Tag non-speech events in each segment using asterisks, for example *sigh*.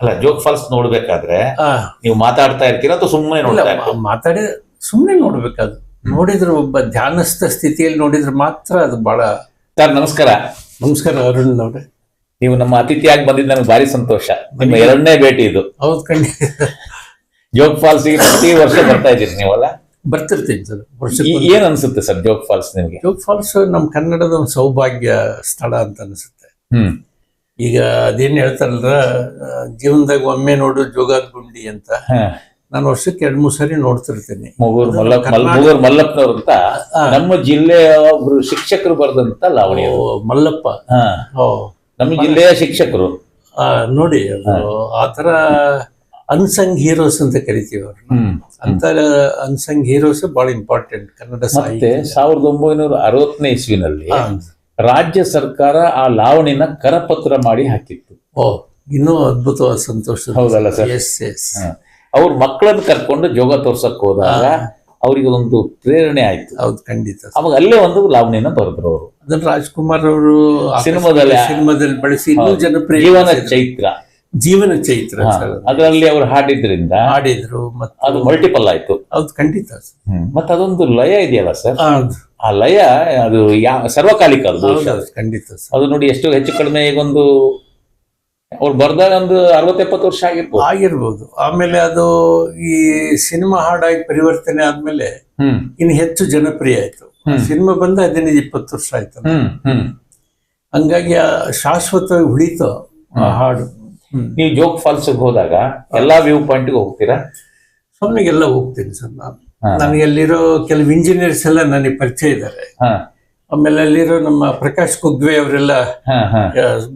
ಅಲ್ಲ ಜೋಗ್ ಫಾಲ್ಸ್ ನೋಡ್ಬೇಕಾದ್ರೆ ನೀವು ಮಾತಾಡ್ತಾ ಇರ್ತೀರಾ ಅಥವಾ ಸುಮ್ಮನೆ ಇಲ್ಲ ನೋಡ್ತಾ ಇರ್ತೀರಾ? ಮಾತಾಡಿ ಸುಮ್ಮನೆ ನೋಡ್ಬೇಕದು ನೋಡಿದ್ರೆ ಒಬ್ಬ ಧ್ಯಾನಸ್ಥ ಸ್ಥಿತಿಯಲ್ಲಿ ನೋಡಿದ್ರೆ ಮಾತ್ರ ಅದು ಬಹಳ ಸರ್ ನಮಸ್ಕಾರ. ನಮಸ್ಕಾರ ಅರುಣ್ ಅವ್ರೆ. ನೀವು ನಮ್ಮ ಅತಿಥಿಯಾಗಿ ಬಂದಿದ್ದು ನನಗೆ ಭಾರಿ ಸಂತೋಷ. ನಿಮ್ಮ ಎರಡನೇ ಭೇಟಿ ಇದು. ಹೌದು ಖಂಡಿತ ಜೋಗ್ ಫಾಲ್ಸ್ ಪ್ರತಿ ವರ್ಷ ಬರ್ತಾ ಇದ್ದೀರಿ ನೀವಲ್ಲ? ಬರ್ತಿರ್ತೀನಿ ಸರ್ ಈ- ವರ್ಷಕ್ಕೆ ಏನ್ ಅನ್ಸುತ್ತೆ ಸರ್ ಜೋಗ್ ಫಾಲ್ಸ್ ನಿಮ್ಗೆ? ಜೋಗ್ ಫಾಲ್ಸ್ ನಮ್ಮ ಕನ್ನಡದ ಒಂದು ಸೌಭಾಗ್ಯ ಸ್ಥಳ ಅಂತ ಅನಿಸುತ್ತೆ. ಹ್ಮ್. ಈಗ ಅದೇನ್ ಹೇಳ್ತಾರಲ್ರ ಜೀವನದಾಗ ಒಮ್ಮೆ ನೋಡು ಜೋಗಾದ ಗುಂಡಿ ಅಂತ. ನಾನು ವರ್ಷಕ್ಕೆ ಎರಡು ಮೂರ್ ಸರಿ ನೋಡ್ತಿರ್ತೀನಿ. ಮುಗೂರ್ ಮಲ್ಲಪ್ಪ ಮಲ್ಲಪ್ಪನವ್ರು ಅಂತ ನಮ್ಮ ಜಿಲ್ಲೆಯ ಒಬ್ರು ಶಿಕ್ಷಕರು ಬರೆದಂತ ಲಾವಣಿ ಮಲ್ಲಪ್ಪ. ನಮ್ಮ ಜಿಲ್ಲೆಯ ಶಿಕ್ಷಕರು. ನೋಡಿ ಆ ಥರ ಅನ್ಸಂಗ್ ಹೀರೋಸ್ ಅಂತ ಕರಿತೀವಿ ಅವ್ರನ್ನ. ಅಂತ ಅನ್ಸಂಗ್ ಹೀರೋಸ್ ಬಹಳ ಇಂಪಾರ್ಟೆಂಟ್ ಕನ್ನಡ ಸಾಹಿತ್ಯ. ಸಾವಿರದ ಒಂಬೈನೂರ ಅರವತ್ತನೇ ಇಸ್ವಿನಲ್ಲಿ ರಾಜ್ಯ ಸರ್ಕಾರ ಆ ಲಾವಣಿನ ಕರಪತ್ರ ಮಾಡಿ ಹಾಕಿತ್ತು. ಓ ಇನ್ನೂ ಅದ್ಭುತವಾದ ಸಂತೋಷ. ಹೌದಲ್ಲ ಸರ್? ಎಸ್ ಎಸ್ ಅವ್ರ ಮಕ್ಕಳನ್ನು ಕರ್ಕೊಂಡು ಜೋಗ ತೋರ್ಸಕ್ ಹೋದಾಗ ಅವರಿಗೆ ಒಂದು ಪ್ರೇರಣೆ ಆಯ್ತು. ಹೌದು ಖಂಡಿತ ಅವಾಗ ಅಲ್ಲೇ ಒಂದು ಲಾವಣಿನ ಬರೆದ್ರು ಅವರು. ಅದನ್ನ ರಾಜ್ಕುಮಾರ್ ಅವರು ಸಿನಿಮಾದಲ್ಲಿ- ಸಿನಿಮಾದಲ್ಲಿ ಬಳಸಿ ಇನ್ನೂ ಜನಪ್ರಿಯ ಜೀವನ ಚೈತ್ರ. ಜೀವನ ಚೈತ್ರ ಅದರಲ್ಲಿ ಅವರು ಹಾಡಿದ್ರಿಂದ ಹಾಡಿದ್ರು ಮತ್ತೆ ಅದು ಮಲ್ಟಿಪಲ್ ಆಯ್ತು. ಹೌದು ಖಂಡಿತ ಸರ್. ಮತ್ತೆ ಅದೊಂದು ಲಯ ಇದೆಯಲ್ಲ ಸರ್? ಆ, ಲಯ ಅದು ಯಾ ಸರ್ವಕಾಲಿಕ ಅದು ಖಂಡಿತ ಅದು ನೋಡಿ ಎಷ್ಟು ಹೆಚ್ಚು ಕಡಿಮೆ ಈಗ ಒಂದು ಅವ್ರು ಬರ್ದಾಗ ಒಂದು ಅರವತ್ತೆಪ್ಪತ್ತು ವರ್ಷ ಆಗಿರ್ಬೋದು. ಆಗಿರ್ಬೋದು. ಆಮೇಲೆ ಅದು ಈ ಸಿನಿಮಾ ಹಾಡಾಗಿ ಪರಿವರ್ತನೆ ಆದ್ಮೇಲೆ ಇನ್ನು ಹೆಚ್ಚು ಜನಪ್ರಿಯ ಆಯ್ತು. ಸಿನಿಮಾ ಬಂದ ಹದಿನೈದು ಇಪ್ಪತ್ತು ವರ್ಷ ಆಯ್ತು ಹಂಗಾಗಿ ಆ ಶಾಶ್ವತವಾಗಿ ಉಳಿತು ಆ ಹಾಡು. ನೀವು ಜೋಗ್ ಫಾಲ್ಸ್ ಹೋದಾಗ ಎಲ್ಲಾ ವ್ಯೂ ಪಾಯಿಂಟ್ಗೆ ಹೋಗ್ತೀರಾ? ಸೊನ್ನೆಗೆಲ್ಲ ಹೋಗ್ತೀನಿ ಸರ್ ನಾನು. ಹಾ. ನನಗೆ ಅಲ್ಲಿರೋ ಕೆಲವು ಇಂಜಿನಿಯರ್ಸ್ ಎಲ್ಲ ನನಗೆ ಪರಿಚಯ ಇದ್ದಾರೆ. ಆಮೇಲೆ ಅಲ್ಲಿರೋ ನಮ್ಮ ಪ್ರಕಾಶ್ ಕುಗ್ವೆ ಅವರೆಲ್ಲ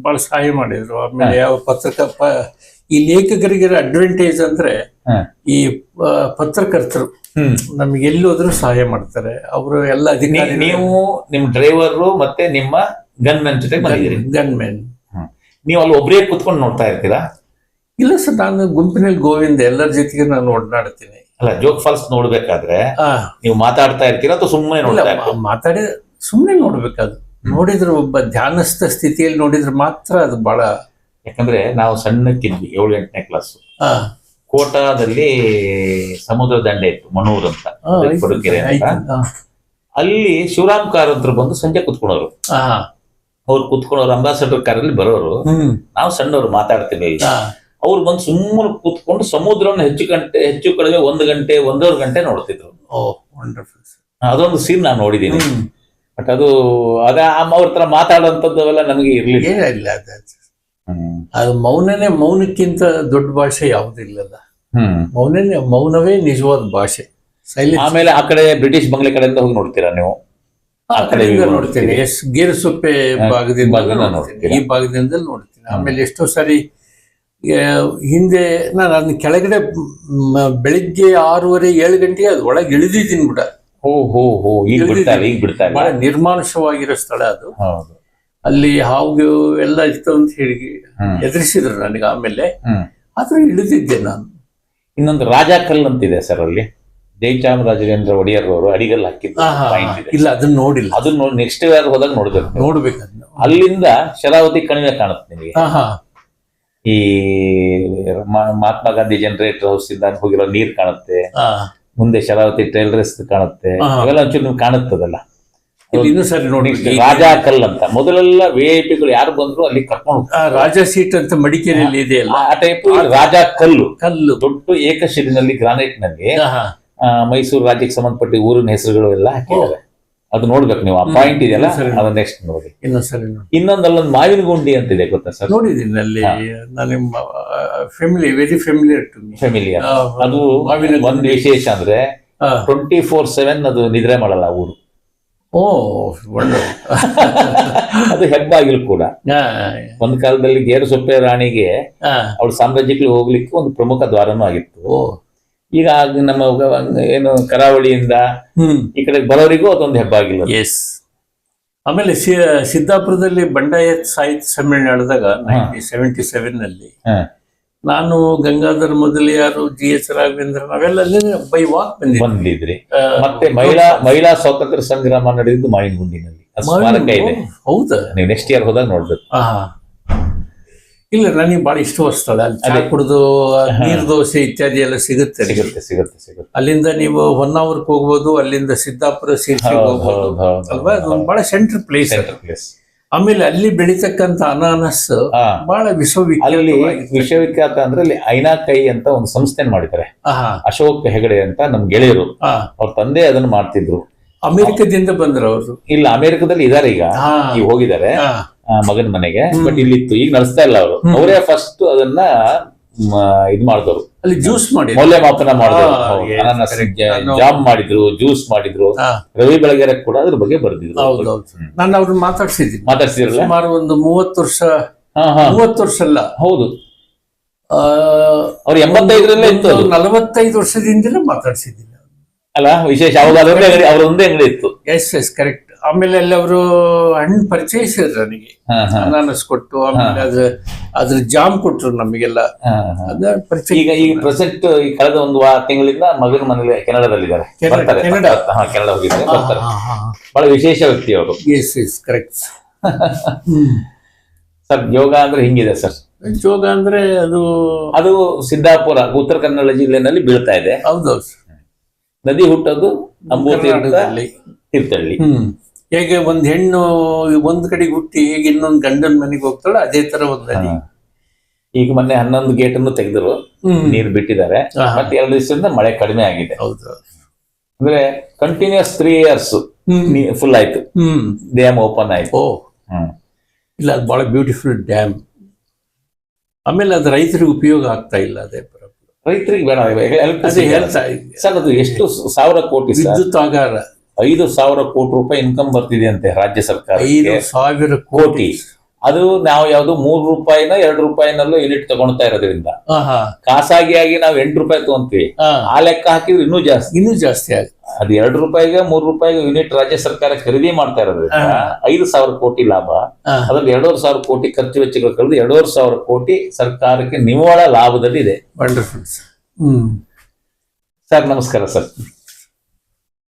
ಬಹಳ ಸಹಾಯ ಮಾಡಿದ್ರು. ಆಮೇಲೆ ಯಾವ ಪತ್ರಕ ಪ- ಈ ಲೇಖಕರಿಗೆ ಅಡ್ವಾಂಟೇಜ್ ಅಂದ್ರೆ ಈ ಪತ್ರಕರ್ತರು ನಮ್ಗೆ ಎಲ್ಲಿ ಹೋದ್ರು ಸಹಾಯ ಮಾಡ್ತಾರೆ. ಅವರು ಎಲ್ಲ ಅಧಿಕಾರಿ ನೀವು ನಿಮ್ ಡ್ರೈವರ್ ಮತ್ತೆ ನಿಮ್ಮ ಗನ್ ಮ್ಯಾನ್ ಜೊತೆ ಬಂದಿದ್ದೀರಿ. ಗನ್ ಮ್ಯಾನ್ ನೀವು ಅಲ್ಲಿ ಒಬ್ಬರೇ ಕುತ್ಕೊಂಡು ನೋಡ್ತಾ ಇರ್ತೀರಾ? ಇಲ್ಲ ಸರ್ ನಾನು ಗುಂಪಿನಲ್ಲಿ ಗೋವಿಂದ ಎಲ್ಲರ ಜೊತೆಗೆ ನಾನು ಒಡನಾಡ್ತೀನಿ ಅಲ್ಲ ಜೋಗ್ ಫಾಲ್ಸ್ ನೋಡ್ಬೇಕಾದ್ರೆ ನೀವು ಮಾತಾಡ್ತಾ ಇರ್ತೀರಾ ಅಥವಾ ಸುಮ್ಮನೆ ಇಲ್ಲ ನೋಡ್ತಾ ಇರ್ತೀರಾ? ಮಾತಾಡಿ ಸುಮ್ಮನೆ ನೋಡ್ಬೇಕದು ನೋಡಿದ್ರೆ ಒಬ್ಬ ಧ್ಯಾನಸ್ಥ ಸ್ಥಿತಿಯಲ್ಲಿ ನೋಡಿದ್ರೆ ಮಾತ್ರ ಅದು ಬಹಳ ಯಾಕಂದ್ರೆ ನಾವು ಸಣ್ಣಕ್ಕಿದ್ವಿ ಏಳು ಎಂಟನೇ ಕ್ಲಾಸ್ ಆ, ಕೋಟಾದಲ್ಲಿ ಸಮುದ್ರ ದಂಡೆ ಇತ್ತು ಮನೂರ್ ಅಂತ. ಆ, ಆಯ್ತು, ಕೊಡುಗೆರೆ ಅಂತ. ಆಯ್ತು. ಆ, ಅಲ್ಲಿ ಶಿವರಾಮ್ ಕಾರಂತರು ಬಂದು ಸಂಜೆ ಕುತ್ಕೊಳೋರು ಆ, ಅವ್ರು ಕುತ್ಕೊಳೋರು ಅಂಬಾಸಡರ್ ಕಾರಲ್ಲಿ ಬರೋರು. ಹ್ಮ್. ನಾವು ಸಣ್ಣವ್ರು ಮಾತಾಡ್ತೀವಿ ಆ, ಅವ್ರು ಬಂದು ಸುಮ್ಮನೆ ಕೂತ್ಕೊಂಡು ಸಮುದ್ರವನ್ನು ಹೆಚ್ಚು ಗಂಟೆ ಹೆಚ್ಚು ಕಡಿಮೆ ಒಂದು ಗಂಟೆ ಒಂದೂವರೆ ಗಂಟೆ ನೋಡ್ತಿದ್ರು. ಅದೊಂದು ಸೀನ್ ನಾನು ನೋಡಿದ್ದೀನಿ. ಬಟ್ ಅದು ಅದ ಅವ್ರ ತರ ಎಲ್ಲಾ ನಮಗೆ ಇರಲಿಲ್ಲ. ಏನಿಲ್ಲ ಅದು ಅದು ಮೌನನೇ ಮೌನಕ್ಕಿಂತ ದೊಡ್ಡ ಭಾಷೆ ಯಾವುದಿಲ್ಲದ. ಮೌನನೇ ಮೌನವೇ ನಿಜವಾದ ಭಾಷೆ. ಆಮೇಲೆ ಆ ಕಡೆ ಬ್ರಿಟಿಷ್ ಬಂಗ್ಲೆ ಕಡೆಯಿಂದ ಹೋಗಿ ನೋಡ್ತೀರಾ ನೀವು? ಆ ಕಡೆಯಿಂದ ನೋಡ್ತೀನಿ. ಗೇರುಸೊಪ್ಪೆ ಭಾಗದಿಂದ ನೋಡ್ತೀನಿ? ಈ ಭಾಗದಿಂದ ನೋಡ್ತೀನಿ. ಆಮೇಲೆ ಎಷ್ಟೋ ಸಾರಿ ಹಿಂದೆ ನಾನು ಅದನ್ನ ಕೆಳಗಡೆ ಬೆಳಿಗ್ಗೆ ಆರೂವರೆ ಏಳು ಗಂಟೆಗೆ ಅದು ಒಳಗೆ ಇಳಿದಿದ್ದೀನಿ ಬಿಡ. ಹೋ ಹೋ ಹೋ ಈಗ ಬಿಡ್ತಾರೆ ಈಗ ಬಿಡ್ತಾರೆ ಬಹಳ ನಿರ್ಮಾನುಷವಾಗಿರೋ ಸ್ಥಳ ಅದು. ಅಲ್ಲಿ ಹಾವು ಎಲ್ಲ ಇತ್ತು ಅಂತ ಹೇಳಿ. ಎದುರಿಸಿದ್ರು ನನಗೆ ಆಮೇಲೆ. ಆದ್ರೆ ಇಳಿದಿದ್ದೆ ನಾನು. ಇನ್ನೊಂದು ರಾಜಾಕಲ್ ಅಂತಿದೆ ಸರ್ ಅಲ್ಲಿ. ಜಯಚಾಮರಾಜೇಂದ್ರ ಒಡೆಯರ್ ಅವರು ಅಡಿಗಲ್ ಹಾಕಿದ್ದು ಇಲ್ಲ ಅದನ್ನ ನೋಡಿಲ್ಲ. ಅದನ್ನ ನೋಡಿ ನೆಕ್ಸ್ಟ್ ಯಾರು ಹೋದಾಗ ನೋಡ್ಬೇಕು. ನೋಡ್ಬೇಕು ಅಲ್ಲಿಂದ ಶರಾವತಿ ಕಣಿವೆ ಕಾಣುತ್ತೆ ನಿಮಗೆ. ಹಾ ಹಾ ಈ ಮಹಾತ್ಮ ಗಾಂಧಿ ಜನರೇಟರ್ ಹೌಸ್ ಇಂದ ಹೋಗಿರೋ ನೀರ್ ಕಾಣುತ್ತೆ. ಮುಂದೆ ಶರಾವತಿ ಟೈಲರ್ಸ್ ಕಾಣುತ್ತೆ. ಅವೆಲ್ಲ ಒಂಚೂರು ನಿಮ್ಗೆ ಕಾಣುತ್ತದಲ್ಲ? ಇನ್ನೂ ಸರಿ ನೋಡಿ ರಾಜಾಕಲ್ ಅಂತ. ಮೊದಲೆಲ್ಲ ವಿ ಐ ಪಿಗಳು ಯಾರು ಬಂದ್ರು ಅಲ್ಲಿ ಕರ್ಕೊಂಡು. ರಾಜ ಸೀಟ್ ಅಂತ ಮಡಿಕೇರಿಯಲ್ಲಿ ಇದೆಯಲ್ಲ ಆ ಟೈಪ್ ರಾಜಾ ಕಲ್ಲು. ಕಲ್ಲು. ದೊಡ್ಡ ಏಕಶಿಲಿನಲ್ಲಿ ಗ್ರಾನೈಟ್ನಲ್ಲಿ ಮೈಸೂರು ರಾಜ್ಯಕ್ಕೆ ಸಂಬಂಧಪಟ್ಟ ಊರಿನ ಹೆಸರುಗಳು ಎಲ್ಲ ಹಾಕಿದ್ದಾರೆ. ಅದು ನೋಡ್ಬೇಕು ನೀವು ಆ ಪಾಯಿಂಟ್ ಇದೆಯಲ್ಲ. ಅದು ನೆಕ್ಸ್ಟ್ ನೋಡಿ. ಇಲ್ಲ ಸರಿ ಇನ್ನೊಂದು ಅಲ್ಲೊಂದು ಮಾವಿನ ಗುಂಡಿ ಅಂತ ಇದೆ ಗೊತ್ತಾ ಸರ್? ನೋಡಿದ್ದೀನಿ ಅಲ್ಲಿ. ನಾನು family very familiar to me family ಅದು ಒಂದು ವಿಶೇಷ ಅಂದ್ರೆ ಟ್ವೆಂಟಿ ಫೋರ್ ಸೆವೆನ್ ಅದು ನಿದ್ರೆ ಮಾಡಲ್ಲ ಊರು. ಓ ಒಳ್ಳೆ. *laughs* ಅದು ಹೆಬ್ಬಾಗಿಲು ಕೂಡ. ಒಂದ್ ಕಾಲದಲ್ಲಿ ಗೇರುಸೊಪ್ಪೆ ರಾಣಿಗೆ ಅವಳು ಸಾಮ್ರಾಜ್ಯಕ್ಕೆ ಹೋಗ್ಲಿಕ್ಕೆ ಒಂದು ಪ್ರಮುಖ ದ್ವಾರನೂ ಆಗಿತ್ತು. ಈಗ ಆಗ ನಮ್ಮ ಏನು ಕರಾವಳಿಯಿಂದ ಈ ಕಡೆ ಬರೋರಿಗೂ ಅದೊಂದು ಹೆಬ್ಬ ಆಗಿಲ್ಲ ಎಸ್ ಆಮೇಲೆ ಸಿ- ಸಿದ್ದಾಪುರದಲ್ಲಿ ಬಂಡಾಯ ಸಾಹಿತ್ಯ ಸಮ್ಮೇಳನ ನಡೆದಾಗ ನೈನ್ಟೀನ್ ಸೆವೆಂಟಿ ಸೆವೆನ್ ಅಲ್ಲಿ ನಾನು ಗಂಗಾಧರ್ ಮೊದಲಿಯಾರು ಜಿ ಎಸ್ ರಾಘವೇಂದ್ರ ನಾವೆಲ್ಲ ಬೈ ವಾಕ್ ಬಂದಿದ್ವಿ. ಬಂದಿದ್ರಿ. ಮತ್ತೆ ಮಹಿಳಾ ಮಹಿಳಾ ಸ್ವಾತಂತ್ರ್ಯ ಸಂಗ್ರಾಮ ನಡೆದಿದ್ದು ಮಾವಿನಗುಂಡಿನಲ್ಲಿ. ಗುಂಡಿನಲ್ಲಿ ಸ್ಮಾರಕ ಇದೆ. ಹೌದಾ? ನೀವು ನೆಕ್ಸ್ಟ್ ಇಯರ್ ಹೋದಾಗ ನೋಡ್ಬೇಕು. ಇಲ್ಲ ನನಗೆ ಬಹಳ ಇಷ್ಟವಾದ ಸ್ಥಳ ಅಲ್ಲಿ ಚಾ ಕುಡಿದು ನೀರು ದೋಸೆ ಇತ್ಯಾದಿ ಎಲ್ಲ ಸಿಗುತ್ತೆ. ಸಿಗುತ್ತೆ ಸಿಗುತ್ತೆ ಸಿಗುತ್ತೆ. ಅಲ್ಲಿಂದ ನೀವು ಹೊನ್ನಾವರ್ಕ್ ಹೋಗ್ಬೋದು ಅಲ್ಲಿಂದ ಸಿದ್ದಾಪುರ ಸಿರ್ಸಿ ಹೌದು, ಹೋಗ್ಬೋದು. ಅಲ್ವಾ? ಅದೊಂದು ಬಹಳ ಸೆಂಟ್ರ್ ಪ್ಲೇಸ್ ಪ್ಲೇಸ್ ಆಮೇಲೆ ಅಲ್ಲಿ ಬೆಳಿತಕ್ಕಂತ ಅನಾನಸ್ ಬಹಳ ವಿಶ್ವವಿಖ್ಯಾತ ವಿಶ್ವವಿಖ್ಯಾತ ಅಂದ್ರೆ ಅಲ್ಲಿ ಐನಾ ಕೈ ಅಂತ ಒಂದು ಸಂಸ್ಥೆ ಮಾಡಿದ್ದಾರೆ. ಅಶೋಕ್ ಹೆಗಡೆ ಅಂತ ನಮ್ ಗೆಳೆಯರು. ಅವ್ರ ತಂದೆ ಅದನ್ನ ಮಾಡ್ತಿದ್ರು. ಅಮೆರಿಕದಿಂದ ಬಂದ್ರು ಅವರು. ಇಲ್ಲ ಅಮೆರಿಕದಲ್ಲಿ ಇದಾರೆ ಈಗ. ಈಗ ಹೋಗಿದ್ದಾರೆ. ಮಗನ ಮನೆಗೆ. ಬಟ್ ಇಲ್ಲಿತ್ತು. ಈಗ ನಡೆಸ್ತಾ ಇಲ್ಲ ಅವರು. ಅವರೇ ಫಸ್ಟ್ ಅದನ್ನ ಇದ್ ಮಾಡಿದವರು. ಅಲ್ಲಿ ಜ್ಯೂಸ್ ಮಾಡಿ ಮೌಲ್ಯಮಾಪನ ಮಾಡಿದ್ರು ಜಾಮ್ ಮಾಡಿದ್ರು ಜ್ಯೂಸ್ ಮಾಡಿದ್ರು. ರವಿ ಬೆಳಗೆರೆ ಕೂಡ ಅದ್ರ ಬಗ್ಗೆ ಬರ್ದಿದ್ರು. ನಾನು ಅವ್ರನ್ನ ಮಾತಾಡ್ಸಿದ್ದೀನಿ. ಮಾತಾಡ್ಸಿದ್ರು ಸುಮಾರು ಒಂದು ಮೂವತ್ತು ವರ್ಷ ಮೂವತ್ತು ವರ್ಷ ಅಲ್ಲ ಹೌದು ಅವ್ರು ಎಂಬತ್ತೈದರಲ್ಲೇ ಇತ್ತು ನಲವತ್ತೈದು ವರ್ಷದಿಂದಲೇ ಮಾತಾಡ್ಸಿದ್ದೀನಿ. ಅಲ್ಲ ವಿಶೇಷ ಅವಾಗ ಅದೊಂದೇ ಅಂಗಡಿ ಅವ್ರ ಒಂದೇ ಅಂಗಡಿ ಇತ್ತು. ಎಸ್ ಎಸ್ ಕರೆಕ್ಟ್ ಆಮೇಲೆ ಅಲ್ಲಿ ಅವರು ಹಣ್ಣು ಪರಿಚಯಿಸಿದ್ರು ನನಗೆ. ಅನಾನಸ್ ಕೊಟ್ಟು ಆಮೇಲೆ ಅದ್ರ ಅದ್ರ ಜಾಮ್ ಕೊಟ್ರು ನಮಗೆಲ್ಲ. ಈಗ ಈ ಪ್ರೆಸೆಂಟ್ ಈ ಕಳೆದ ಒಂದು ವಾರ ತಿಂಗಳಿಂದ ಮಗನ ಮನೇಲಿ ಕೆನಡಾದಲ್ಲಿದ್ದಾರೆ. ಕೆನಡಾ ಹೋಗಿದ್ದಾರೆ ಬರ್ತಾರೆ. ಬಹಳ ವಿಶೇಷ ವ್ಯಕ್ತಿ ಅವರು. ಎಸ್ ಎಸ್ ಕರೆಕ್ಟ್ ಸರ್ ಯೋಗ ಅಂದ್ರೆ ಹಿಂಗಿದೆ ಸರ್? ಯೋಗ ಅಂದ್ರೆ ಅದು ಅದು ಸಿದ್ದಾಪುರ ಉತ್ತರ ಕನ್ನಡ ಜಿಲ್ಲೆನಲ್ಲಿ ಬೀಳ್ತಾ ಇದೆ. ಹೌದೌದು. ನದಿ ಹುಟ್ಟೋದು ಅಂಬೂತಿ ಕರ್ನಾಟಕದಲ್ಲಿ. ತೀರ್ಥಹಳ್ಳಿ ಹೇಗೆ ಒಂದ್ ಹೆಣ್ಣು ಒಂದ್ ಕಡೆಗೆ ಹುಟ್ಟಿ ಹೇಗೆ ಇನ್ನೊಂದು ಗಂಡನ ಮನೆಗೆ ಹೋಗ್ತಾಳೆ ಅದೇ ತರ ಒಂದ್ ನದಿ. ಈಗ ಮೊನ್ನೆ ಹನ್ನೊಂದು ಗೇಟ್ ಅನ್ನು ತೆಗೆದರು ನೀರು ಬಿಟ್ಟಿದ್ದಾರೆ. ಮತ್ತೆ ಎರಡು ದಿವಸದಿಂದ ಮಳೆ ಕಡಿಮೆ ಆಗಿದೆ. ಹೌದು. ಅಂದ್ರೆ ಕಂಟಿನ್ಯೂಸ್ ತ್ರೀ ಇಯರ್ಸ್ ಫುಲ್ ಆಯ್ತು. ಹ್ಮ್. ಡ್ಯಾಮ್ ಓಪನ್ ಆಯ್ತು. ಇಲ್ಲ ಅದು ಬಹಳ ಬ್ಯೂಟಿಫುಲ್ ಡ್ಯಾಮ್ ಆಮೇಲೆ ಅದು ರೈತರಿಗೆ ಉಪಯೋಗ ಆಗ್ತಾ ಇಲ್ಲ ಅದೇ. ರೈತರಿಗೆ ಬೇಡ. ಸರ್ ಅದು ಎಷ್ಟು ಸಾವಿರ ಕೋಟಿ ವಿದ್ಯುತ್ ಆಗಾರ. ಐದು ಸಾವಿರ ಕೋಟಿ ರೂಪಾಯಿ ಇನ್ಕಮ್ ಬರ್ತಿದೆ ಅಂತೆ ರಾಜ್ಯ ಐದು ಸರ್ಕಾರಕ್ಕೆ ಸಾವಿರ ಕೋಟಿ. ಅದು ನಾವು ಯಾವ್ದು ಮೂರು ರೂಪಾಯಿನ ಎರಡು ರೂಪಾಯಿನಲ್ಲೂ ಯೂನಿಟ್ ತಗೊಳ್ತಾ ಇರೋದ್ರಿಂದ. ಖಾಸಗಿಯಾಗಿ ನಾವು ಎಂಟು ರೂಪಾಯಿ ತಗೊಂತೀವಿ. ಆ, ಆ ಲೆಕ್ಕ ಹಾಕಿದ್ರೆ ಇನ್ನೂ ಜಾಸ್ತಿ. ಇನ್ನೂ ಜಾಸ್ತಿ ಆಗುತ್ತೆ. ಅದು ಎರಡ್ ರೂಪಾಯಿಗೆ ಮೂರ್ ರೂಪಾಯಿಗೆ ಯೂನಿಟ್ ರಾಜ್ಯ ಸರ್ಕಾರ ಖರೀದಿ ಮಾಡ್ತಾ ಇರೋದ್ರಿಂದ ಐದು ಸಾವಿರ ಕೋಟಿ ಲಾಭ. ಅದ್ರಲ್ಲಿ ಎರಡೂವರೆ ಸಾವಿರ ಕೋಟಿ ಖರ್ಚು ವೆಚ್ಚಗಳು ಕಳೆದು ಎರಡೂವರೆ ಸಾವಿರ ಕೋಟಿ ಸರ್ಕಾರಕ್ಕೆ ನಿವ್ವಳ ಲಾಭದಲ್ಲಿ ಇದೆ ಸರ್ ನಮಸ್ಕಾರ ಸರ್.